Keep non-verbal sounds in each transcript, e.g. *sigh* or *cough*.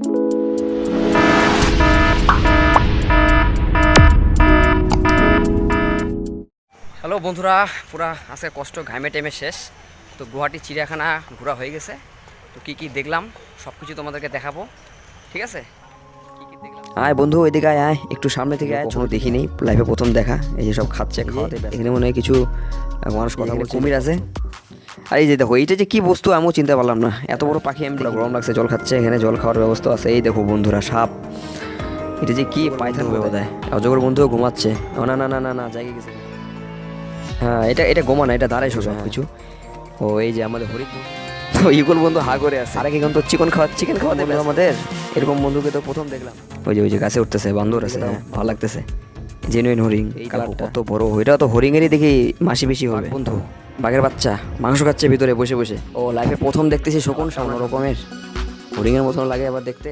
Hello বন্ধুরা পুরা আজকে কষ্ট ঘামে টেমে শেষ। তো গুয়াহাটি চিড়িয়াখানা ঘোরা হয়ে গেছে। তো কি কি দেখলাম সব কিছু তোমাদেরকে দেখাবো। ঠিক আছে? আয় বন্ধু ওইদিকে আয় আয়। একটু সামনে থেকে আয় কখনো দেখিনি লাইফে প্রথম দেখা এই যে সব খাচ্ছে খাওয়াতে এখানে মনে হয় কিছু মানুষ কথা বলছে। কুমির আছে। আর এই যে দেখো এইটা যে কি বস্তু আমিও চিনতে পারলাম না। এত বড় পাখি আমি গরম লাগছে জল খাচ্ছে এখানে জল খাওয়ার ব্যবস্থা আছে। এই দেখো বন্ধুরা সাপ। এটা যে কি পাইথান হবে বোধ হয় অজগর বন্ধুও ঘুমাচ্ছে। না না না না না জায়গায় গেছে। হ্যাঁ এটা এটা গোমা না এটা দাঁড়াই সব কিছু। ও এই যে আমাদের হরি তো ইগুল বন্ধু হা করে আছে। আরেক এখন তো চিকেন খাওয়া চিকেন খাওয়া দেবে আমাদের। এরকম বন্ধুকে তো প্রথম দেখলাম। ওই যে ওই যে গাছে উঠতেছে বান্দর আছে হ্যাঁ, ভালো লাগতেছে। জেনুইন হরিং কত বড়। এটা তো হরিংয়েরই দেখি মাসি বেশি হবে। বন্ধু। বাঘের বাচ্চা মাংস খাচ্ছে ভিতরে বসে বসে। ও লাইফে প্রথম দেখতেছি শকুন সামনে রকমের হরিংয়ের মতন লাগে আবার দেখতে।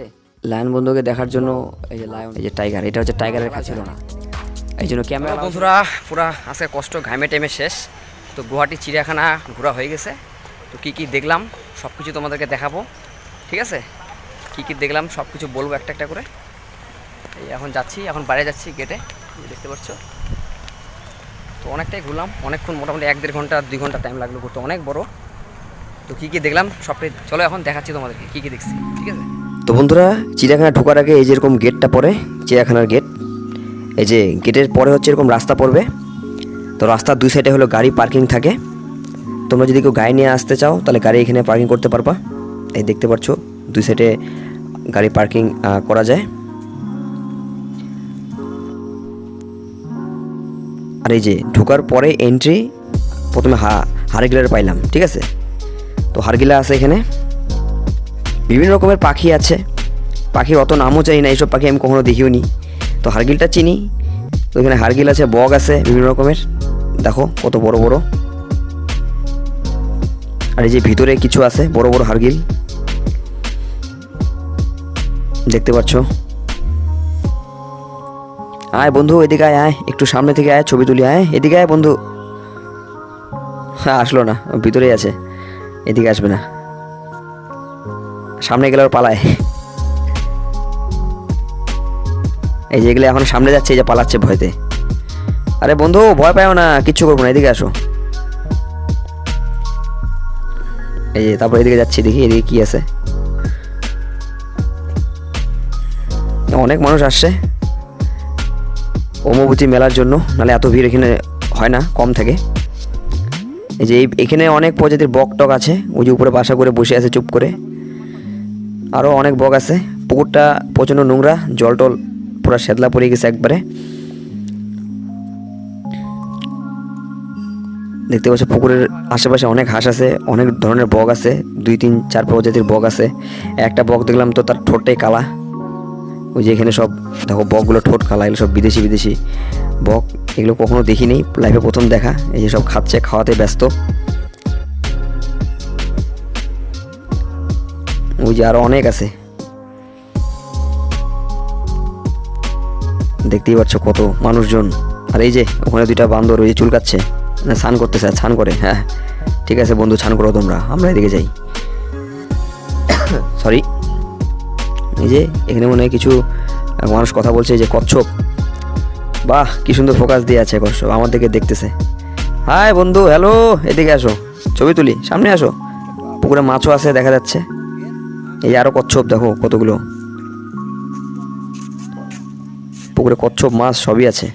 লায়ন বন্ধুকে দেখার জন্য এই যে লায়ন এই যে টাইগার এটা হচ্ছে টাইগারের কাছে না এই জন্য ক্যামেরা বন্ধুরা পুরা আজকে কষ্ট ঘামে টেমে শেষ। তো গুয়াহাটি চিড়িয়াখানা ঘোরা হয়ে গেছে। তো কি কি দেখলাম সব কিছু তোমাদেরকে দেখাবো। ঠিক আছে? কি কি দেখলাম সব কিছু বলব একটা একটা করে। এই এখন যাচ্ছি এখন বাইরে যাচ্ছি গেটে দেখতে পাচ্ছ? তো অনেকটাই ঘুরলাম। অনেকক্ষণ মোটামুটি এক দেড় ঘণ্টা, দুই ঘণ্টা টাইম লাগল ঘুরতে। অনেক বড়। তো কী কী দেখলাম? সবটাই চলো এখন দেখাচ্ছি তোমাদেরকে, কী কী দেখছি, ঠিক আছে? তো বন্ধুরা চিড়িয়াখানা ঢোকার আগে এই যেরকম গেটটা পড়ে, চিড়িয়াখানার গেট এই যে গেটের পরে হচ্ছে এরকম রাস্তা পড়বে। তো রাস্তার দুই সাইডে হলো গাড়ি পার্কিং থাকে। তোমরা যদি কেউ গাড়ি নিয়ে আসতে চাও, তাহলে গাড়ি এখানে পার্কিং করতে পারবা। এই দেখতে পাচ্ছ, দুই সাইডে গাড়ি পার্কিং করা যায়। আর এই যে ঢোকার পরে এন্ট্রি প্রথমে হা, হারগিলার পাইলাম, ঠিক আছে? তো হারগিলা আছে এখানে। বিভিন্ন রকমের পাখি আছে। পাখির অত নামও চাই না, এইসব পাখি আমি কখনো দেখিও নি। তো হারগিলটা চিনি। তো এখানে হারগিল আছে, বগ আছে, বিভিন্ন রকমের। দেখো, কত বড় বড়। আর এই যে ভিতরে কিছু আছে, বড় বড় হারগিল। দেখতে পাচ্ছ? আয় বন্ধু, এদিকে আয় আয়। একটু সামনে থেকে আয়, ছবি তুলি, আয়। এদিকে আয় বন্ধু। হ্যাঁ আসলো না ভিতরেই আছে। এদিকে আসবে না। সামনে গেলে আর পালায়। এই যে এগুলো এখন সামনে যাচ্ছে, এই যে পালাচ্ছে ভয়তে। আরে বন্ধু, ভয় পাও না, কিচ্ছু করব না, এদিকে আসো। এই যে, তারপর এদিকে যাচ্ছি, দেখি এদিকে কি আছে। অনেক মানুষ আসছে। অমবতী মেলার জন্য নাহলে এত ভিড় এখানে হয় না, কম থাকে। এই যে এখানে অনেক প্রজাতির বক টক আছে, ওই যে উপরে বাসা করে বসে আছে চুপ করে। আরও অনেক বক আছে, পুকুরটা প্রচণ্ড নোংরা, জল টল পুরো শ্যাদলা পড়ে গেছে একবারে। দেখতে পাচ্ছ পুকুরের আশেপাশে অনেক হাঁস আছে, অনেক ধরনের বক আছে, দুই তিন চার প্রজাতির বক আছে। একটা বক দেখলাম তো তার ঠোঁটটাই কালা। ওই যে এখানে সব, দেখো বকগুলো ঠোঁট কালা, এগুলো সব বিদেশি বিদেশি বক, এগুলো কখনো দেখিনি লাইফে প্রথম দেখা, এই যে সব খাচ্ছে, খাওয়াতে ব্যস্ত। ওই যে আরও অনেক আছে। দেখতেই পাচ্ছ কত মানুষজন। আর এই যে, ওখানে দুইটা বান্দর ওই যে চুলকাচ্ছে না স্নান করতেছে স্নান করে হ্যাঁ। ঠিক আছে বন্ধু, স্নান করো তোমরা, আমরা এদিকে যাই। *coughs* সরি এই যে এখানে মনে হয় কিছু মানুষ কথা বলছে যে কচ্ছপ। বাহ, কি সুন্দর ফোকাস দিয়ে আছে কচ্ছপ আমার দিকে দেখতেছে। হাই বন্ধু হ্যালো এদিকে আসো, ছবি তুলি, সামনে আসো। পুকুরে মাছও আছে, দেখা যাচ্ছে। এই আরও কচ্ছপ, দেখো কতগুলো। পুকুরে কচ্ছপ, মাছ সবই আছে।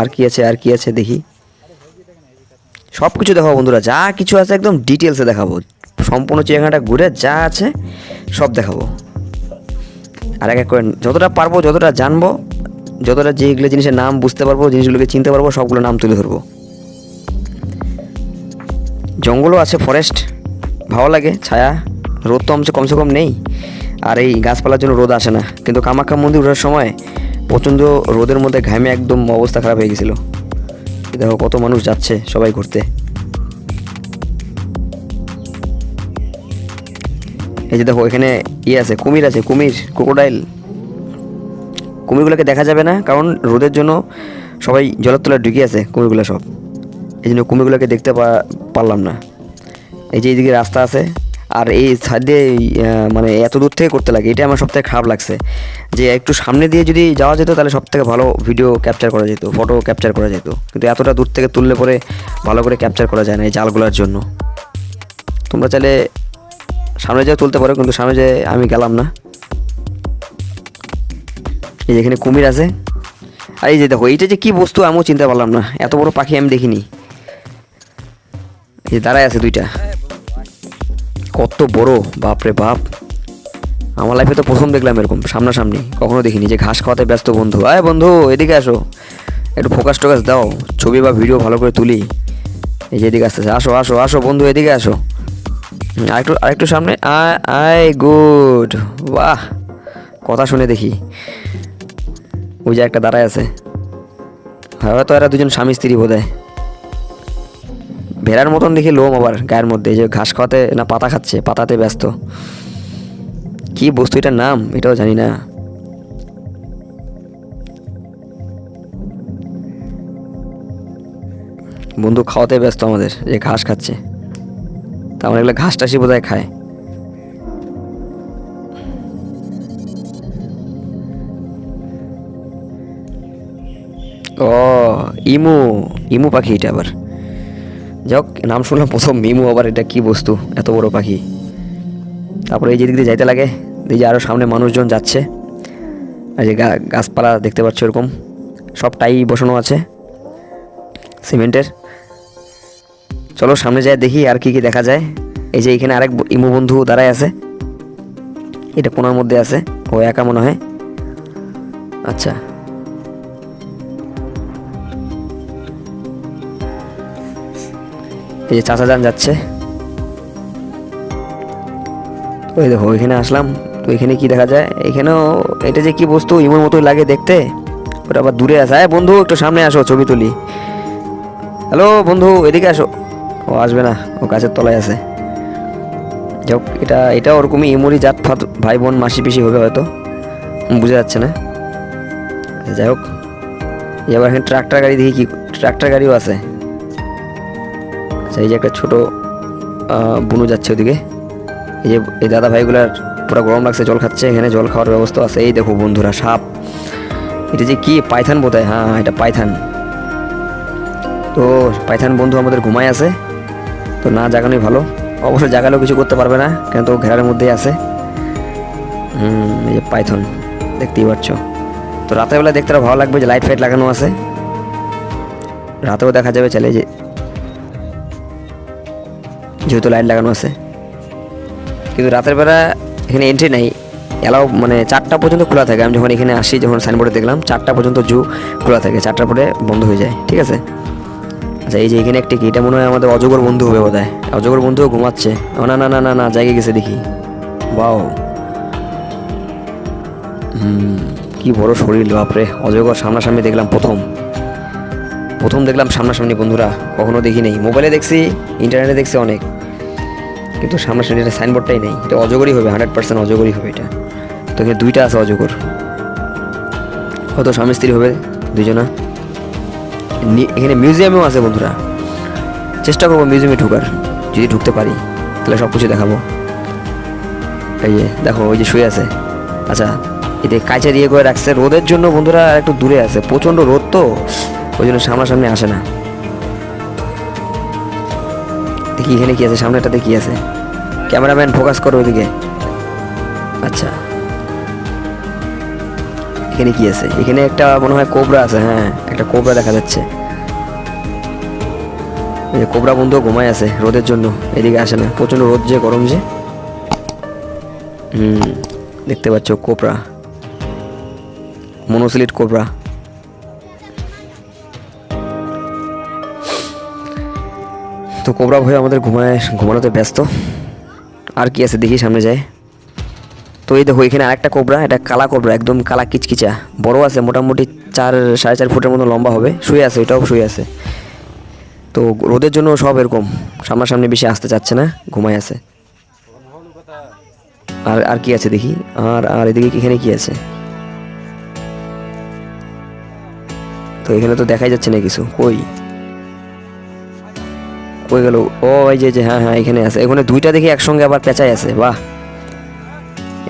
আর কি আছে, আর কি আছে দেখি। সব কিছু দেখাবো বন্ধুরা, যা কিছু আছে একদম ডিটেলসে দেখাবো। সম্পূর্ণ চিড়িয়াখানাটা ঘুরে যা আছে সব দেখাবো। আর এক এক করে যতটা পারব, যতটা জানব, যতটা যেগুলো জিনিসের নাম বুঝতে পারব, জিনিসগুলোকে চিনতে পারব, সবগুলো নাম তুলে ধরবো। জঙ্গলও আছে ফরেস্ট ভালো লাগে, ছায়া, রোদ তো আমছে কমসে কম নেই। আর এই গাছপালার জন্য রোদ আসে না। কিন্তু কামাখ্যা মন্দির ওঠার সময় প্রচণ্ড রোদের মধ্যে ঘামে একদম অবস্থা খারাপ হয়ে গেছিল। দেখো কত মানুষ যাচ্ছে সবাই ঘুরতে। এই যে দেখো, এখানে ইয়ে আছে, কুমির আছে, কুমির ক্রোকোডাইল কুমিরগুলোকে দেখা যাবে না, কারণ রোদের জন্য সবাই জলের তলায় ঢুকে আছে কুমিরগুলো সব। এই জন্য কুমিরগুলোকে দেখতে পারলাম না। এই যে এইদিকে রাস্তা আছে, আর এই সাইড দিয়ে মানে এত দূর থেকে করতে লাগে এটা আমার সবথেকে খারাপ লাগছে। যে একটু সামনে দিয়ে যদি যাওয়া যেত, তাহলে সব থেকে ভালো ভিডিও ক্যাপচার করা যেত ফটো ক্যাপচার করা যেত। কিন্তু এতটা দূর থেকে তুললে পরে ভালো করে ক্যাপচার করা যায় না এই জালগুলোর জন্য। তোমরা চাইলে সামনে যেয়ে তুলতে পারো, কিন্তু সামনে যে আমি গেলাম না। এই যে এখানে কুমির আছে। আর এই যে দেখো, এইটা যে কি বস্তু আমিও চিনতে পারলাম না। এত বড় পাখি আমি দেখিনি। এই দাঁড়ায় আছে দুইটা। কত বড় বাপরে বাপ। আমার লাইফে তো প্রথম দেখলাম এরকম, সামনাসামনি। কখনো দেখিনি যে ঘাস খাওয়াতে ব্যস্ত বন্ধু। আয় বন্ধু, এদিকে আসো। একটু ফোকাস টোকাস দাও। ছবি বা ভিডিও ভালো করে তুলি। এই যে এদিকে আসতেছে। আসো আসো আসো বন্ধু, এদিকে আসো। আরেকটু আরেকটু সামনে। আয় গুড। বাহ, কথা শুনে দেখি। ওই যে একটা দাঁড়ায় আছে। হয়তো এরা দুজন স্বামী স্ত্রী বোধ হয়। ভেড়ার মতন দেখি লোম আবার গায়ের মধ্যে। যে ঘাস খাওয়াতে না পাতা খাচ্ছে, পাতাতে ব্যস্ত। কি বস্তু এটার নাম? এটাও জানি না। বন্ধু, খাওয়াতে ব্যস্ত আমাদের। যে ঘাস খাচ্ছে। তা আমরা এগুলো ঘাস টাসি বোধহয় খায়। ও, ইমু ইমু পাখি এটা আবার। যাক, নাম শুনলাম প্রথম মিমু আবার এটা কি বস্তু, এত বড় পাখি। তারপরে এই যে দিক দিয়ে যাইতে লাগে এই যে আরও সামনে মানুষজন যাচ্ছে। আর যে গাছপালা দেখতে পাচ্ছ এরকম। সব টাই বসানো আছে, সিমেন্টের। চলো সামনে যাই, দেখি আর কি কি দেখা যায়। এই যে এখানে আরেক ইমু বন্ধু দাঁড়ায় আছে। এটা কোনার মধ্যে আছে, ও একা মনে হয়। আচ্ছা। এই যে চাচা যান যাচ্ছে। ওই দেখো ওইখানে আসলাম। তো এখানে কি দেখা যায়? এখানেও এটা যে কি বস্তু, ইমোর মতোই লাগে দেখতে। ওটা আবার দূরে আছে। হ্যাঁ বন্ধু, একটু সামনে আসো, ছবি তুলি। হ্যালো বন্ধু, এদিকে আসো। ও আসবে না ও গাছের তলায় আছে। যাই হোক এটা এটা ওরকমই ইমোরই জাত ফাত ভাই বোন মাসি পিসি হবে হয়তো। বোঝা যাচ্ছে না। আচ্ছা, যাই হোক এবার এখানে ট্রাক্টর গাড়ি দেখি কি ট্রাক্টর গাড়িও আছে। আচ্ছা এই যে একটা ছোটো বুনু যাচ্ছে ওদিকে। এই যে এই দাদা ভাইগুলার পুরো গরম লাগছে জল খাচ্ছে এখানে জল খাওয়ার ব্যবস্থা আছে। এই দেখো বন্ধুরা সাপ। এটা যে কি পাইথান বোধ হয় হ্যাঁ এটা পাইথান তো পাইথান বন্ধু আমাদের ঘুমায় আছে। তো না জাগানোই ভালো। অবশ্য জাগালেও কিছু করতে পারবে না, কেন তো ঘেরার মধ্যেই আছে। এই যে পাইথন, দেখতেই পাচ্ছ। তো রাতের বেলা দেখতে ভালো লাগবে যে লাইট ফাইট লাগানো আছে। রাতেও দেখা যাবে চলে যে যেহেতু লাইট লাগানো আছে। কিন্তু রাতের বেলা এখানে এন্ট্রি নাই। এলাও মানে চারটা পর্যন্ত খোলা থাকে। আমি যখন এখানে আসি, যখন সাইনবোর্ডে দেখলাম, চারটা পর্যন্ত জু খোলা থাকে। চারটার পরে বন্ধ হয়ে যায়। ঠিক আছে? আচ্ছা এই যে এখানে একটি কি? এটা মনে হয় আমাদের অজগর বন্ধু হবে বোধ হয় অজগর বন্ধুও ঘুমাচ্ছে। না না না না না জায়গায় গেছে, দেখি। বাও হুম, কি বড় শরীর বাপরে অজগর সামনাসামনি দেখলাম প্রথম। প্রথম দেখলাম সামনাসামনি, বন্ধুরা। কখনো দেখি নেই। মোবাইলে দেখছি, ইন্টারনেটে দেখছি অনেক। কিন্তু সামনাসামনি এটা সাইনবোর্ডটাই নেই। এটা অজগরই হবে, হান্ড্রেড পার্সেন্ট অজগরই হবে এটা। তো এখানে দুইটা আছে অজগর। হয়তো স্বামী স্ত্রী হবে? দুজনা এখানে মিউজিয়ামেও আছে বন্ধুরা। চেষ্টা করব মিউজিয়ামে ঢুকার, যদি ঢুকতে পারি, তাহলে সব কিছু দেখাবো। এই যে, দেখো, ওই যে শুয়ে আছে। আচ্ছা এতে কাঁচা দিয়ে করে রাখছে। রোদের জন্য বন্ধুরা একটু দূরে আছে। প্রচণ্ড রোদ তো, ওই জন্য সামনাসামনি আসে না। দেখি এখানে কি আছে সামনেটাতে কি আছে। ক্যামেরাম্যান ফোকাস করো ওইদিকে। আচ্ছা। এখানে কি আছে? এখানে একটা মনে হয় কোবরা আছে হ্যাঁ একটা কোবরা দেখা যাচ্ছে। কোবরা বন্ধু ঘুমায় আছে রোদের জন্য, এদিকে আসে না, প্রচণ্ড রোদ যে, গরম যে। হুম, দেখতে পাচ্ছ কোবরা। মনোসিলিট কোবরা। তো কোবরা ভয়ে আমাদের ঘুমায়, ঘুমানোতে ব্যস্ত। আর কি আছে দেখি সামনে যায় তো এই দেখো, এখানে আরেকটা কোবরা, এটা কালা কোবরা, একদম কালা কিচকিচা। বড় আছে, মোটামুটি চার, সাড়ে চার ফুটের মতো লম্বা হবে। শুয়ে আছে ওইটাও শুয়ে আছে। তো রোদের জন্য সব এরকম, সামনাসামনি বেশি আসতে চাচ্ছে না, ঘুমায় আছে। আর আর কি আছে দেখি? আর আর এদিকে এখানে কি আছে? তো এখানে তো দেখাই যাচ্ছে না কিছু, কই? কই গেল? ও, এই যে হ্যাঁ হ্যাঁ এখানে আছে। এখানে দুইটা দেখি একসঙ্গে আবার পেঁচাই আছে, বাহ।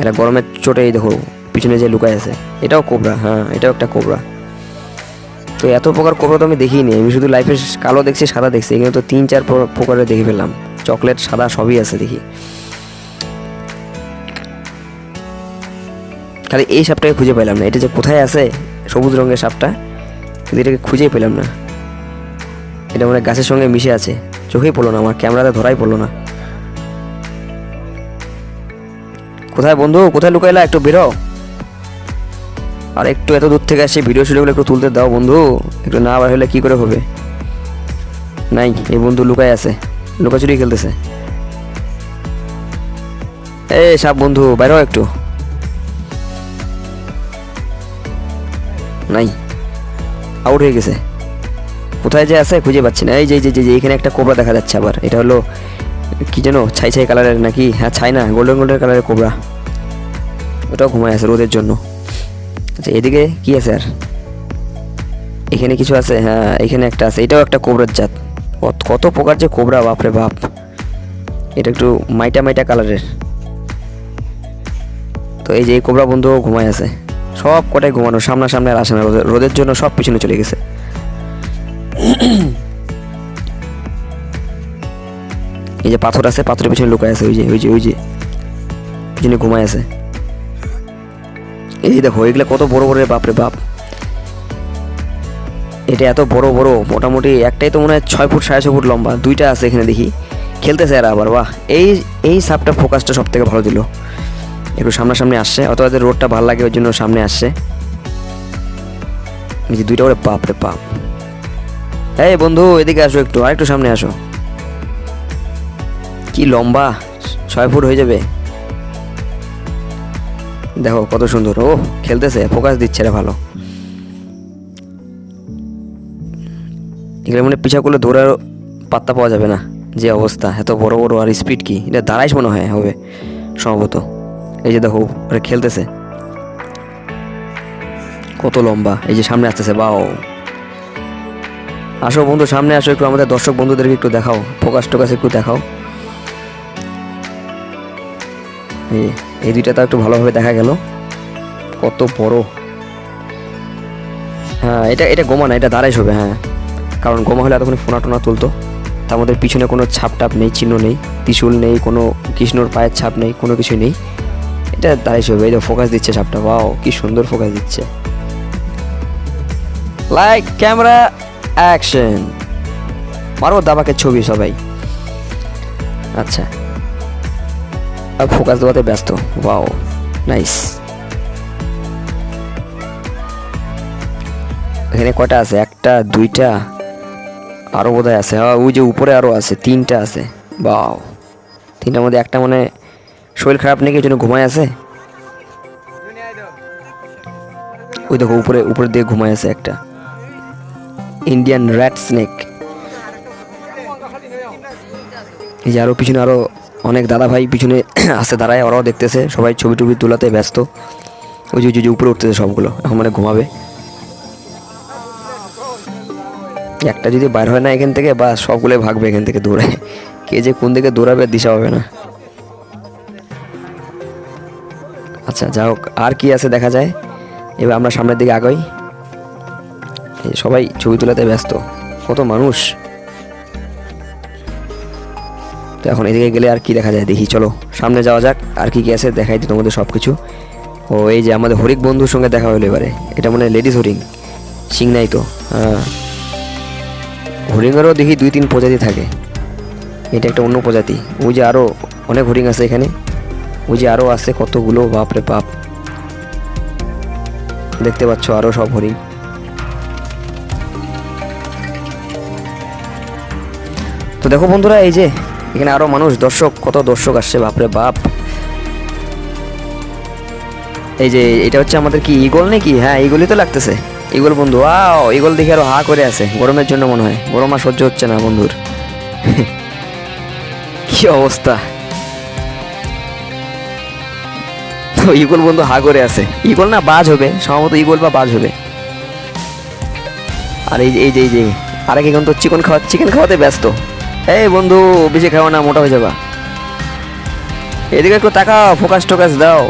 এরা গরমের চোটে দেখো, পিছনে যে লুকায় আছে। এটাও কোবরা হ্যাঁ এটাও একটা কোবরা তো এত প্রকার কোবরা তো আমি দেখিনি, আমি শুধু লাইফে কালো দেখছি, সাদা দেখছি এখানে তো তিন, চার প্র- প্রকারের দেখে ফেললাম। চকলেট সাদা সবই আছে দেখি। খালি এই সাপটাকে খুঁজে পেলাম না, এটা যে কোথায় আছে, সবুজ রঙের সাপটা, কিন্তু এটাকে খুঁজেই পেলাম না। এটা মানে গাছের সঙ্গে মিশে আছে, চোখেই পড়ল না, আমার ক্যামেরাতে ধরাই পড়ল না। কোথায় বন্ধু? কোথায় লুকাইলা? একটু বেরো। আর একটু এত দূর থেকে আসে ভিডিও শুডিওগুলো একটু তুলতে দাও বন্ধু। একটু না বার হলে কি করে হবে? নাই, এই বন্ধু লুকাই আছে। লুকাচুরি খেলতেছে। এ সাপ বন্ধু বাইরেও একটু। নাই আউট হয়ে গেছে। কোথায় যে আছে খুঁজে পাচ্ছি না। এই যে এখানে একটা কোবরা দেখা যাচ্ছে আবার। এটা হলো কি যেন ছাই ছাই কালারের নাকি? হ্যাঁ ছাই না গোল্ডেন গোল্ডেন কালারের কোবরা ওটাও ঘুমায় আছে রোদের জন্য। আচ্ছা এদিকে কি আছে আর? এখানে কিছু আছে? হ্যাঁ এখানে একটা আছে। এটাও একটা কোবরার জাত। কত- প্রকার যে কোবরা বাপরে বাপ। এটা একটু মাইটা মাইটা কালারের। তো এই যে এই কোবরা বন্ধুও ঘুমায় আছে। সব কটাই ঘুমানো, সামনাসামনি আর আসে না। রোদের জন্য সব পিছনে চলে গেছে। এই যে পাথর আছে, পাথরের পিছনে লুকায় আছে, ওই যে ওই যে ওই যে, পিছনে ঘুমায় আছে। এই দেখো, এগুলো কত বড় বড় বাপরে বাপ এটা এত বড় বড়, মোটামুটি একটাই তো মনে হয় ছয় ফুট সাড়ে ছয় ফুট লম্বা, দুইটা আছে এখানে দেখি। খেলতেছে এরা আবার, বাহ। এই এই সাপটা ফোকাসটা সব থেকে ভালো দিল। একটু সামনাসামনি আসছে অত ওদের রোডটা ভালো লাগে ওই জন্য সামনে আসছে। দুইটা করে বাপ রে বাপ। এই বন্ধু, এদিকে আসো একটু আর একটু সামনে আসো। কি লম্বা? ছয় ফুট হয়ে যাবে। দেখো কত সুন্দর। ও, খেলতেছে ফোকাস দিচ্ছে রে ভালো। এগুলো মানে পিছা করলে দৌড়ার পাত্তা পাওয়া যাবে না। যে অবস্থা, এত বড় বড় আর স্পিড কি? এটা দাঁড়াইস মনে হয় হবে, সম্ভবত। এই যে দেখো, ওরা খেলতেছে। কত লম্বা, এই যে সামনে আসতেছে, বাও। আসো বন্ধু, সামনে আসো, একটু আমাদের দর্শক বন্ধুদেরকে একটু দেখাও ফোকাস টোকাস একটু দেখাও। এই দুইটা তো একটু ভালোভাবে দেখা গেল। কত বড়। হ্যাঁ এটা এটা গোমা না, এটা দাঁড়াই শোবে হ্যাঁ। কারণ গোমা হলে এতক্ষণ ফোনা টোনা তুলতো। তার মধ্যে পিছনে কোনো ছাপ টাপ নেই, চিহ্ন নেই, ত্রিশুল নেই, কোনো কৃষ্ণর পায়ের ছাপ নেই, কোনো কিছু নেই। এটা দাঁড়াই শোবে এই ফোকাস দিচ্ছে ছাপটা বাও কি সুন্দর ফোকাস দিচ্ছে। লাইক ক্যামেরা অ্যাকশন মারো দাবাকে ছবি সবাই। আচ্ছা। ফোকাস দেওয়াতে ব্যস্ত। ওয়াও নাইস এখানে কটা আছে? একটা, দুইটা আরও বোধহয় আছে। হ্যাঁ ওই যে উপরে আরও আছে, তিনটা আছে। বাও তিনটার মধ্যে একটা মানে শরীর খারাপ এই জন্য ঘুমায় আছে? ওই দেখো, উপরে উপরে দিয়ে ঘুমায় আছে একটা। ইন্ডিয়ান র্যাট স্নেক এই যে আরও পিছনে আরও অনেক দাদা ভাই পিছনে *clears throat* আছে দাঁড়ায়, ওরাও দেখতেছে, সবাই ছবি টবি তোলাতে ব্যস্ত। ওই যে যে- উপরে উঠতেছে সবগুলো, এখন মানে ঘুমাবে। একটা যদি বাইর হয় না এখান থেকে, বা সবগুলোই ভাগবে এখান থেকে দৌড়ে। *laughs* কে যে কোন দিকে দৌড়াবে, দিশা হবে না। আচ্ছা যা হোক, আর কি আছে দেখা যায়? এবার আমরা সামনের দিকে আগাই। সবাই ছবি তোলাতে ব্যস্ত। কত মানুষ। তো এখন এদিকে গেলে আর কি দেখা যায়? দেখি, চলো, সামনে যাওয়া যাক, আর কি কি আছে দেখাই দিই তোমাদের সব কিছু ও, এই যে আমাদের হরিক বন্ধুর সঙ্গে দেখা হলো এবারে। এটা মানে লেডিস হরিং সিং নাই তো হ্যাঁ। হরিণেরও দেখি দুই তিন প্রজাতি থাকে। এটা একটা অন্য প্রজাতি। ওই যে আরও অনেক হরিণ আছে এখানে। ওই যে আরও আছে কতগুলো, বাপরে বাপ। দেখতে পাচ্ছ আরও সব হরিণ। তো দেখো বন্ধুরা, এই যে এখানে আরও মানুষ, দর্শক, কত দর্শক আসছে, বাপরে বাপ। এই যে, এটা হচ্ছে আমাদের কি ইগল নাকি? হ্যাঁ ইগলই তো লাগতেছে। ইগল বন্ধু আও ইগল দেখে আরও হা করে আছে, গরমের জন্য মনে হয়। গরম আর সহ্য হচ্ছে না, বন্ধুর। *laughs* কি অবস্থা? তো ইগল বন্ধু হা করে আছে। ইগল না, বাজ হবে, সম্ভবত ইগল বা বাজ হবে। আর এই যে এই যে এই যে, আরেক এখন তো চিকেন খাওয়া, চিকেন খাওয়াতে ব্যস্ত। এই বন্ধু, বেশি খাও না, মোটা হয়ে যাবা। এদিকে একটু তাকাও ফোকাস টোকাস দাও।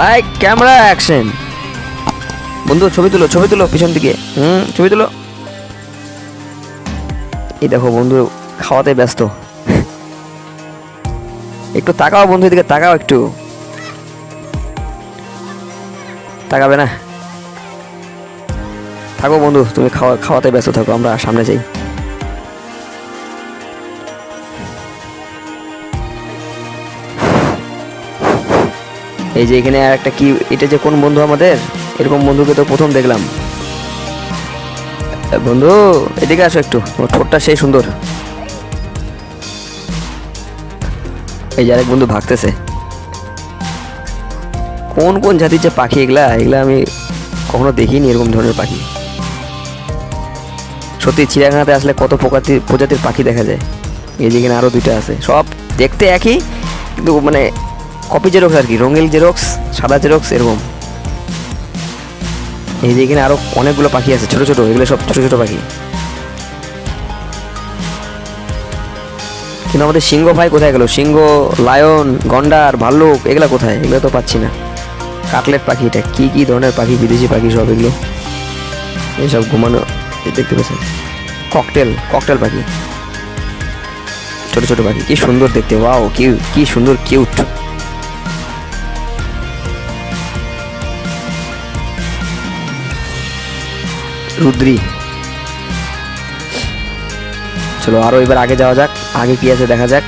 লাইক ক্যামেরা অ্যাকশন বন্ধু, ছবি তুলো ছবি তুলো, পিছন দিকে। হুম, ছবি তুলো। এই দেখো, বন্ধু, খাওয়াতে ব্যস্ত। একটু তাকাও, বন্ধু, এদিকে তাকাও একটু। তাকাবে না? থাকো, বন্ধু, তুমি খাওয়া, খাওয়াতে ব্যস্ত থাকো, আমরা সামনে যাই। এই যে এখানে আর একটা কি, এটা যে কোন বন্ধু আমাদের? এরকম বন্ধুকে তো প্রথম দেখলাম। বন্ধু, এদিকে আসো একটু, তোমার ঠোঁটটা সেই সুন্দর। এই যে আরেক বন্ধু ভাগতেছে। কোন কোন জাতির যে পাখি এগুলা এগুলা আমি কখনো দেখিনি এরকম ধরনের পাখি। সত্যি চিড়িয়াখানাতে আসলে কত প্রজাতির প্রজাতির পাখি দেখা যায়। এই যেখানে আরও দুইটা আছে। সব দেখতে একই, কিন্তু মানে কপি জেরক্স আর কি রঙিল জেরক্স, সাদা জেরক্স, এরকম। এই যে এখানে আরও অনেকগুলো পাখি আছে, ছোট ছোট, এগুলো সব ছোট ছোট পাখি। কিন্তু আমাদের সিংহ ভাই কোথায় গেল? সিংহ, লায়ন, গন্ডার, ভাল্লুক, এগুলো কোথায়? এগুলো তো পাচ্ছি না। কাটলেট পাখি এটা, কী কী ধরনের পাখি, বিদেশি পাখি সব এগুলো? এইসব ঘুমানো দেখতে পেয়েছেন? ককটেল ককটেল পাখি। ছোট ছোট পাখি, কি সুন্দর দেখতে, ওয়াও কি কি সুন্দর, কিউট। রুদ্রি। চলো আরও এবার আগে যাওয়া যাক, আগে কি আছে দেখা যাক।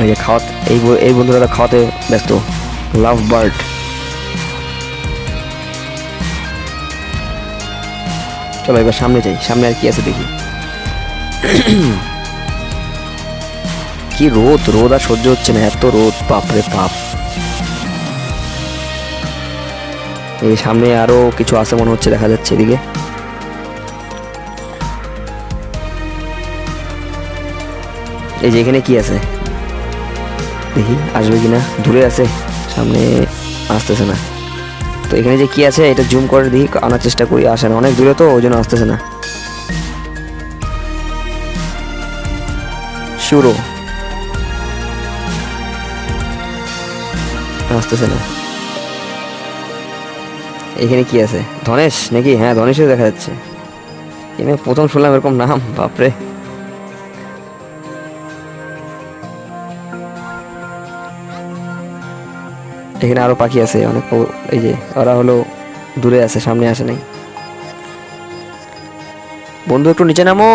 এই যে খাওয়া এই এই বন্ধুরা খাওয়াতে ব্যস্ত। Love bird. চলো এবার সামনে যাই, সামনে আর কি আছে দেখি। কি রোদ রোদ আর সহ্য হচ্ছে না, এত রোদ, বাপরে বাপ। এই সামনে আরও কিছু আছে মনে হচ্ছে, দেখা যাচ্ছে এদিকে। এই যে এখানে কি আছে? দেখি, আসবে কিনা? দূরে আছে, সামনে আসতেছে না। তো এখানে যে কি আছে, এটা জুম করে দিই আনার চেষ্টা করি, আসে না। অনেক দূরে তো, ওই জন্য আসতেছে না। শুরু। আসতেছে না। এখানে কি আছে? ধনেশ নাকি? হ্যাঁ ধনেশও দেখা যাচ্ছে। এখানে প্রথম শুনলাম এরকম নাম, বাপরে। এখানে আরও পাখি আছে, অনেক এই যে, ওরা হলো দূরে আছে, সামনে আসে নাই। বন্ধু, একটু নিচে নামো।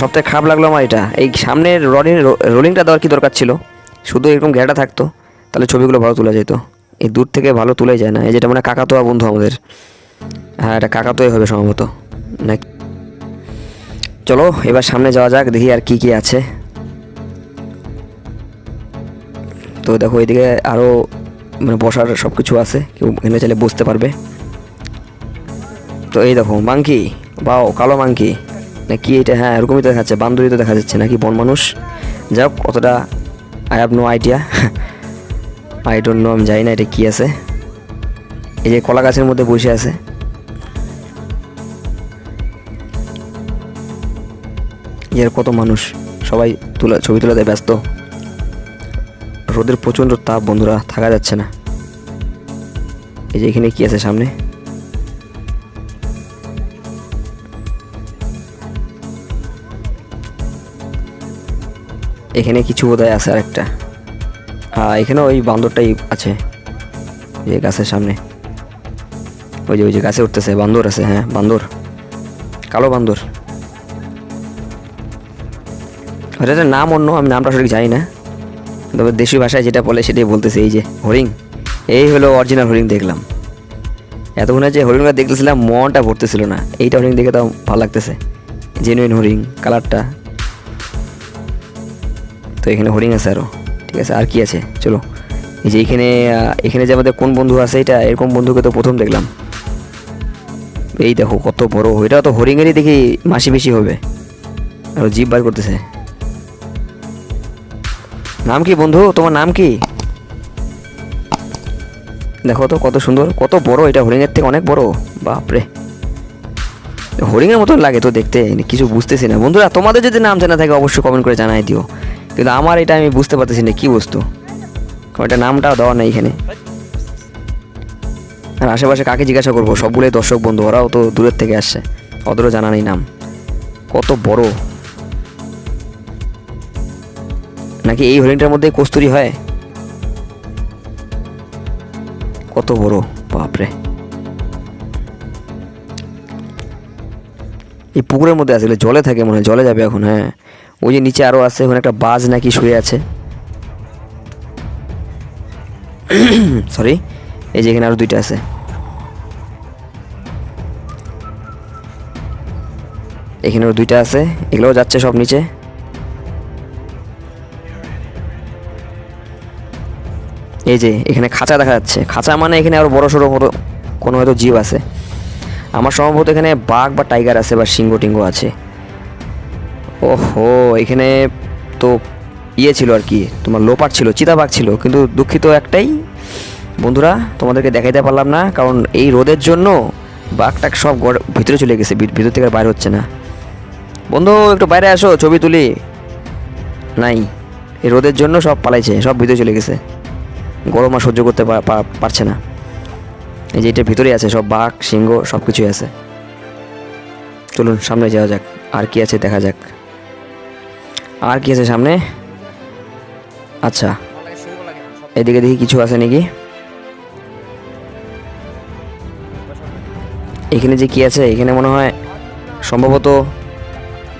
সবথেকে খারাপ লাগল আমার এটা। এই সামনের রডিং রোলিংটা দেওয়ার কি দরকার ছিল? শুধু এরকম ঘেরাটা থাকতো, তাহলে ছবিগুলো ভালো তোলা যেত। এই দূর থেকে ভালো তুলে যায় না। এই যেটা মানে কাকাতোয়া বন্ধু আমাদের। হ্যাঁ এটা কাকাতোয়াই হবে সম্ভবত। নাকি চলো, এবার সামনে যাওয়া যাক, দেখি আর কি কি আছে। তো দেখো, এদিকে আরও মানে বসার সব কিছু আছে। কেউ এখানে চাইলে বসতে পারবে। তো এই দেখো, মাংকি। বাও, কালো মাংকি। না কি এটা হ্যাঁ এরকমই তো দেখাচ্ছে বান্দরি তো দেখা যাচ্ছে নাকি বন মানুষ? যাক অতটা I have no idea I don't know আমি জানি না এটা কী আছে। এই যে কলা গাছের মধ্যে বসে আছে। এর কত মানুষ? সবাই তোলা, ছবি তোলাতে ব্যস্ত। রোদের প্রচণ্ড তাপ, বন্ধুরা, থাকা যাচ্ছে না। এই যে এখানে কি আছে সামনে? এখানে কিছু বোধহয় আছে আর একটা হ্যাঁ এখানে ওই বান্দরটাই আছে। যে গাছের সামনে। ওই যে ওই যে গাছে উঠতেছে, বান্দর আছে হ্যাঁ বান্দর। কালো বান্দর। ওটার নাম অন্য, আমি নামটা সঠিক জানি না। তবে দেশীয় ভাষায় যেটা বলে সেটাই বলতেছে, এই যে হরিণ। এই হলো অরিজিনাল হরিণ দেখলাম। এতক্ষণে যে হরিণটা দেখতেছিলাম, মনটা ভরতেছিল না। এইটা হরিণ দেখে তো ভালো লাগতেছে। জেনুইন হরিণ কালারটা তো এখানে হরিণ আছে আরও ঠিক আছে, আর কি আছে? চলো। এই যে এখানে এখানে যে আমাদের কোন বন্ধু আছে, এটা এরকম বন্ধুকে তো প্রথম দেখলাম। এই দেখো, কত বড়। এটা তো হরিণেরই দেখি মাসি বেশি হবে। আর জিভ বার করতেছে। নাম কি বন্ধু? তোমার নাম কি? দেখো তো, কত সুন্দর, কত বড়। এটা হরিণের থেকে অনেক বড়। বাপরে। হরিণের মতন লাগে তো দেখতে, কিছু বুঝতেছি না। বন্ধুরা, তোমাদের যদি নাম জানা থাকে, অবশ্যই কমেন্ট করে জানাই দিও। কিন্তু আমার এটা আমি বুঝতে পারতেছি না, কী বস্তু? এটা নামটাও দেওয়া নেই এখানে। আর আশেপাশে কাকে জিজ্ঞাসা করব? সবগুলোই দর্শক বন্ধু, ওরাও তো দূরের থেকে আসছে। ওদেরও জানা নেই নাম। কত বড়। নাকি এই হরিণটার মধ্যে কস্তুরি হয়? কত বড়, বাপরে। এই পুকুরের মধ্যে আসলে জলে থাকে মনে হয়, জলে যাবে এখন হ্যাঁ। ওই যে নিচে আরও আছে, ওখানে একটা বাজ নাকি শুয়ে আছে। *clears throat* সরি এই যে এখানে আরও দুইটা আছে। এখানে আরও দুইটা আছে, এগুলোও যাচ্ছে সব নিচে। এই যে এখানে খাঁচা দেখা যাচ্ছে। খাঁচা মানে এখানে আরও বড় সড়ো কোনো হয়তো জীব আছে। আমার সম্ভবত এখানে বাঘ বা টাইগার আছে বা সিংহ টিঙ্গ আছে। ওহো, এখানে তো ইয়ে ছিল আর কি, তোমার লোপাট ছিল, চিতাবাঘ ছিল, কিন্তু দুঃখিত একটাই, বন্ধুরা, তোমাদেরকে দেখাইতে পারলাম না, কারণ এই রোদের জন্য বাঘটাক সব ভিতরে চলে গেছে ভিতর থেকে বাইরে হচ্ছে না। বন্ধু, একটু বাইরে আসো, ছবি তুলি। নাই, এই রোদের জন্য সব পালাইছে, সব ভিতরে চলে গেছে। গরম আর সহ্য করতে পারছে না। এই যে এটার ভিতরে আছে, সব বাঘ, সিংহ সব কিছুই আছে। চলুন, সামনে যাওয়া যাক, আর কি আছে দেখা যাক। আর কি আছে সামনে? আচ্ছা। এদিকে দেখি কিছু আছে নাকি? এখানে যে কি আছে, এখানে মনে হয় সম্ভবত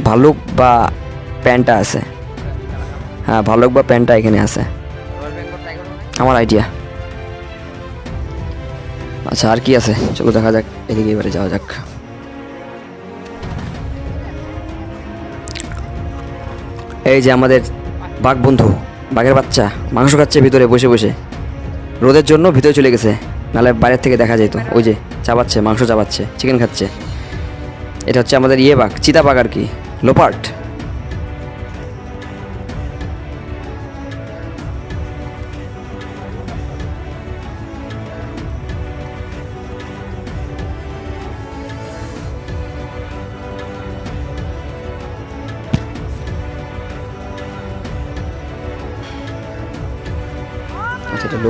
ভালুক বা প্যান্টটা আছে। হ্যাঁ ভালুক বা প্যান্টটা এখানে আছে। আমার আইডিয়া আচ্ছা আর কি আছে? চলো দেখা যাক, এদিকে এবারে যাওয়া যাক। এই যে আমাদের বাঘ বন্ধু বাঘের বাচ্চা, মাংস খাচ্ছে ভিতরে, বসে বসে। রোদের জন্য ভিতরে চলে গেছে নাহলে বাইরের থেকে দেখা যেত ওই যে চাবাচ্ছে, মাংস চাবাচ্ছে চিকেন খাচ্ছে। এটা হচ্ছে আমাদের ইয়ে বাঘ চিতা বাঘ আর কি লোপার্ট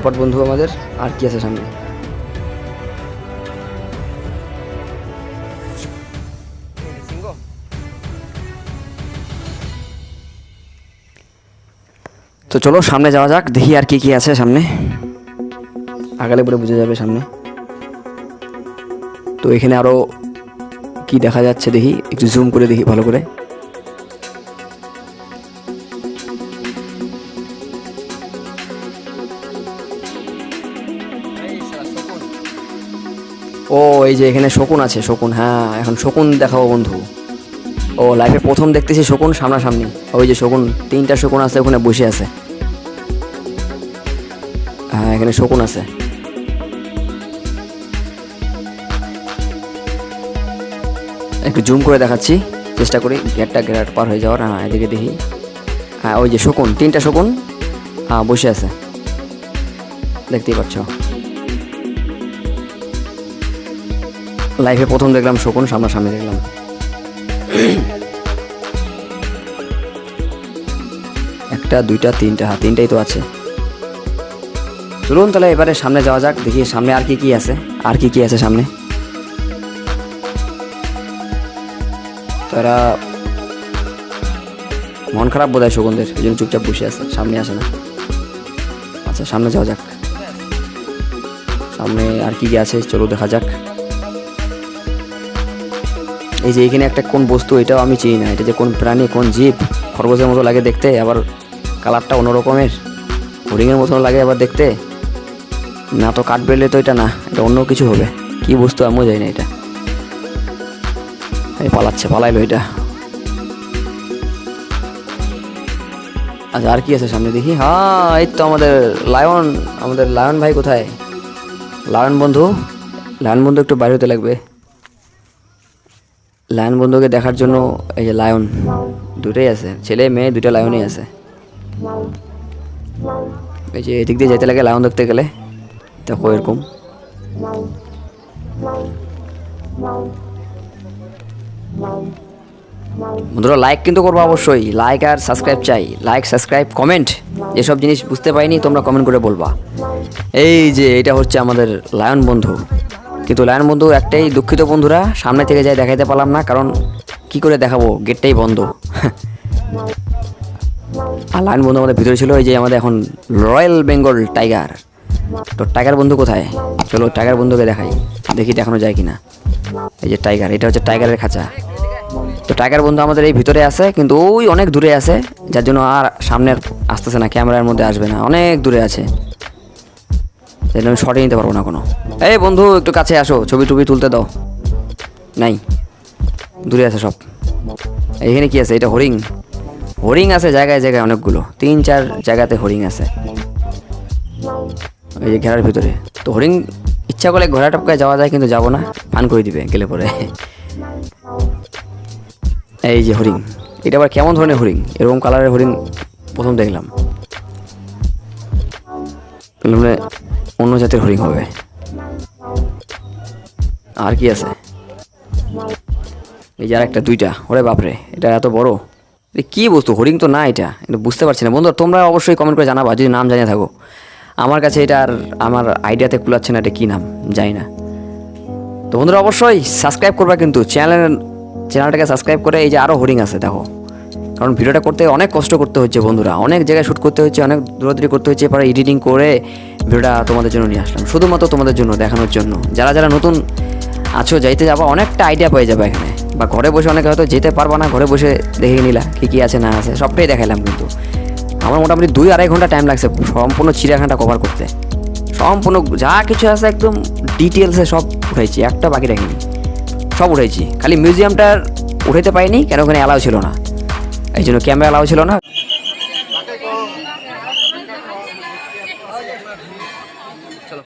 আচ্ছা বন্ধু আমাদের, আর কি আছে সামনে? তো চলো, সামনে যাওয়া যাক, দেখি আর কি কি আছে সামনে। আগালে পরে বুঝে যাবে সামনে। তো এখানে আরও কি দেখা যাচ্ছে দেখি, একটু জুম করে দেখি ভালো করে। ও, এই যে এখানে শকুন আছে, শকুন হ্যাঁ এখন শকুন দেখাবো বন্ধু। ও লাইফে প্রথম দেখতেছি শকুন, সামনাসামনি। ওই যে শকুন, তিনটা শকুন আছে ওখানে বসে আছে। হ্যাঁ এখানে শকুন আছে। একটু জুম করে দেখাচ্ছি, চেষ্টা করি গেটটা গেট পার হয়ে যাওয়ার হ্যাঁ এদিকে দেখি। হ্যাঁ ওই যে শকুন, তিনটা শকুন হ্যাঁ বসে আছে। দেখতেই পাচ্ছ। লাইফে প্রথম দেখলাম শকুন সামনাসামনি দেখলাম। একটা, দুইটা, তিনটা হ্যাঁ তিনটাই তো আছে। চলুন তাহলে এবারে সামনে যাওয়া যাক, দেখি সামনে আর কি কি আছে, আর কি কি আছে সামনে। তারা মন খারাপ বোধ হয় শকুনদের, এই জন্য চুপচাপ বসে আছে, সামনে আসে না। আচ্ছা সামনে যাওয়া যাক। সামনে আর কি কি আছে, চলো দেখা যাক। এই যে এখানে একটা কোন বস্তু, এটাও আমি চিনি না। এটা যে কোন প্রাণী, কোন জীব, খরগোশের মতো লাগে দেখতে, আবার কালারটা অন্য রকমের হরিণের মতো লাগে আবার দেখতে। না তো কাঠ বেরলে তো এটা না, এটা অন্য কিছু হবে। কি বস্তু আমিও জানি না এটা। এই পালাচ্ছে, পালাইলো এটা। আচ্ছা আর কি আছে সামনে দেখি? হ্যাঁ এই তো আমাদের লায়ন আমাদের লায়ন ভাই কোথায়? লায়ন বন্ধু লায়ন বন্ধু একটু বাইরে হতে লাগবে। লায়ন বন্ধুকে দেখার জন্য এই যে লায়ন দুটোই আছে, ছেলে, মেয়ে দুটো লায়নই আছে। এই যে এদিক দিয়ে যেতে লাগে লায়ন দেখতে গেলে দেখো এরকম? বন্ধুরা লাইক কিন্তু করব অবশ্যই। লাইক আর সাবস্ক্রাইব চাই। লাইক সাবস্ক্রাইব কমেন্ট এসব জিনিস বুঝতে পারিনি, তোমরা কমেন্ট করে বলবা। এই যে, এটা হচ্ছে আমাদের লায়ন বন্ধু। কিন্তু লায়ন বন্ধু একটাই দুঃখিত বন্ধুরা, সামনে থেকে যাই দেখাইতে পারলাম না, কারণ কি করে দেখাবো, গেটটাই বন্ধ। আর লায়ন বন্ধু আমাদের ভিতরে ছিল, এই যে আমাদের এখন রয়্যাল বেঙ্গল টাইগার। তো টাইগার বন্ধু কোথায়? চলো টাইগার বন্ধুকে দেখাই, দেখি দেখানো যায় কিনা। এই যে টাইগার, এটা হচ্ছে টাইগারের খাঁচা। তো টাইগার বন্ধু আমাদের এই ভিতরে আছে, কিন্তু ওই অনেক দূরে আছে, যার জন্য আর সামনে আর আসতেছে না, ক্যামেরার মধ্যে আসবে না, অনেক দূরে আছে। জন্য আমি শটে নিতে পারব না কোনো। এই বন্ধু, একটু কাছে আসো, ছবি টবি তুলতে দাও। নাই। দূরে আছে সব। এইখানে কি আছে? এটা হরিং। হরিং আছে জায়গায় জায়গায় অনেকগুলো। তিন, চার জায়গাতে হরিং আছে। এই যে ঘেরার ভিতরে। তো হরিং, ইচ্ছা করলে ঘোড়া টপকায় যাওয়া যায়, কিন্তু যাব না। ফান করে দিবে, গেলে পরে। এই যে হরিং। এটা আবার কেমন ধরনের হরিং? এরকম কালারের হরিং প্রথম দেখলাম। মানে অন্য জাতের হরিং হবে। আর কি আছে? এই যে একটা, দুইটা। ওরে বাপরে, এটা এত বড়। কি বস্তু হরিং তো না এটা। এটা বুঝতে পারছি না। বন্ধু তোমরা অবশ্যই কমেন্ট করে জানাবা, যদি নাম জানিয়ে থাকো। আমার কাছে এটা আর আমার আইডিয়াতে কুলাচ্ছে না, এটা কী নাম? জানি না। তো বন্ধুরা, অবশ্যই সাবস্ক্রাইব করবা কিন্তু। চ্যানেল চ্যানেলটাকে সাবস্ক্রাইব করে এই যে আরও হরিং আছে, দেখো। কারণ ভিডিওটা করতে অনেক কষ্ট করতে হচ্ছে বন্ধুরা। অনেক জায়গায় শ্যুট করতে হচ্ছে, অনেক দূরদূরি করতে হচ্ছে এবার এডিটিং করে ভিডিওটা তোমাদের জন্য নিয়ে আসলাম। শুধুমাত্র তোমাদের জন্য, দেখানোর জন্য। যারা যারা নতুন আছো, যাইতে যাবা, অনেকটা আইডিয়া পেয়ে যাবে এখানে। বা ঘরে বসে অনেকে হয়তো যেতে পারবা না, ঘরে বসে দেখে নিলা কী কী আছে না আছে, সবটাই দেখালাম কিন্তু। আমার মোটামুটি দুই আড়াই ঘণ্টা টাইম লাগছে সম্পূর্ণ চিড়িয়াখানাটা কভার করতে। সম্পূর্ণ যা কিছু আছে একদম ডিটেলসে সব উঠাইছি, একটা বাকি রাখিনি। সব উঠেছি খালি মিউজিয়ামটার উঠাইতে পারিনি, কেন ওখানে অ্যালাউ ছিল না। এই জন্য ক্যামেরা অ্যালাউ ছিল না।